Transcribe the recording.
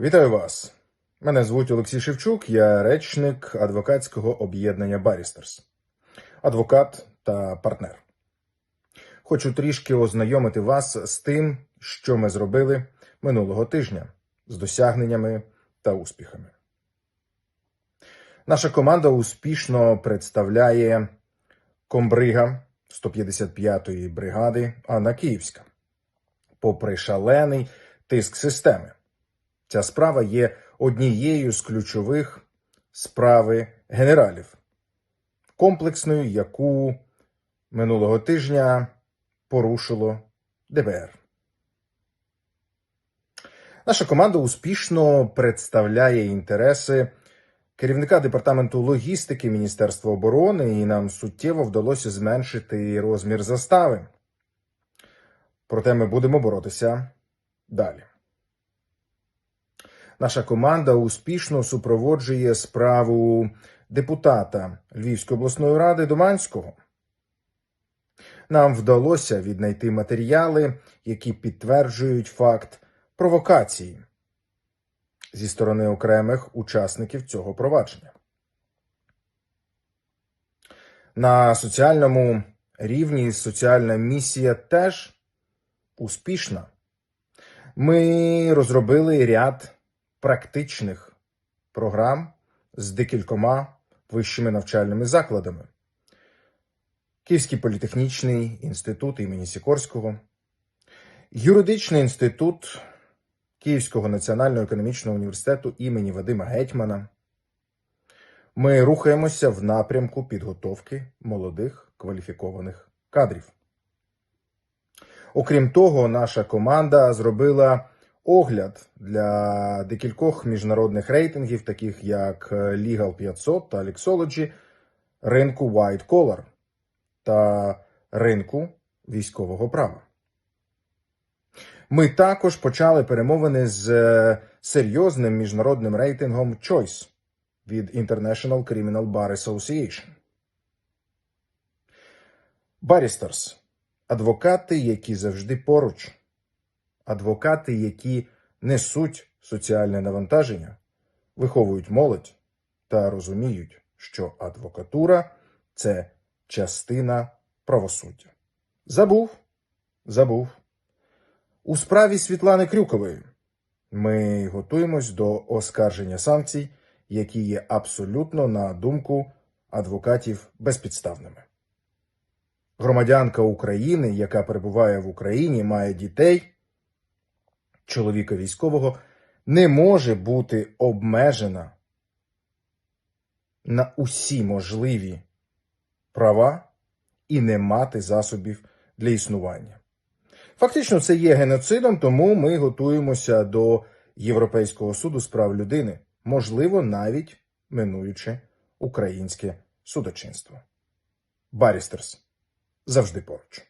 Вітаю вас. Мене звуть Олексій Шевчук, я речник адвокатського об'єднання Барістерс, адвокат та партнер. Хочу трішки ознайомити вас з тим, що ми зробили минулого тижня з досягненнями та успіхами. Наша команда успішно представляє комбрига 155-ї бригади Анна Київська. Попри шалений тиск системи. Ця справа є однією з ключових справи генералів, комплексною, яку минулого тижня порушило ДБР. Наша команда успішно представляє інтереси керівника департаменту логістики Міністерства оборони, і нам суттєво вдалося зменшити розмір застави. Проте ми будемо боротися далі. Наша команда успішно супроводжує справу депутата Львівської обласної ради Доманського. Нам вдалося віднайти матеріали, які підтверджують факт провокації зі сторони окремих учасників цього провадження. На соціальному рівні соціальна місія теж успішна. Ми розробили ряд практичних програм з декількома вищими навчальними закладами. Київський політехнічний інститут імені Сікорського, юридичний інститут Київського національного економічного університету імені Вадима Гетьмана. Ми рухаємося в напрямку підготовки молодих кваліфікованих кадрів. Окрім того, наша команда зробила огляд для декількох міжнародних рейтингів, таких як Legal 500 та Lexology, ринку White Collar та ринку військового права. Ми також почали перемовини з е, серйозним міжнародним рейтингом Choice від International Criminal Bar Association. Barristers – адвокати, які завжди поруч, адвокати, які несуть соціальне навантаження, виховують молодь та розуміють, що адвокатура це частина правосуддя. Забув, забув. У справі Світлани Крюкової ми готуємось до оскарження санкцій, які є абсолютно на думку адвокатів безпідставними. Громадянка України, яка перебуває в Україні, має дітей, чоловіка військового, не може бути обмежена на усі можливі права і не мати засобів для існування. Фактично, це є геноцидом, тому ми готуємося до Європейського суду з прав людини, можливо, навіть минуючи українське судочинство. Барістерс завжди поруч.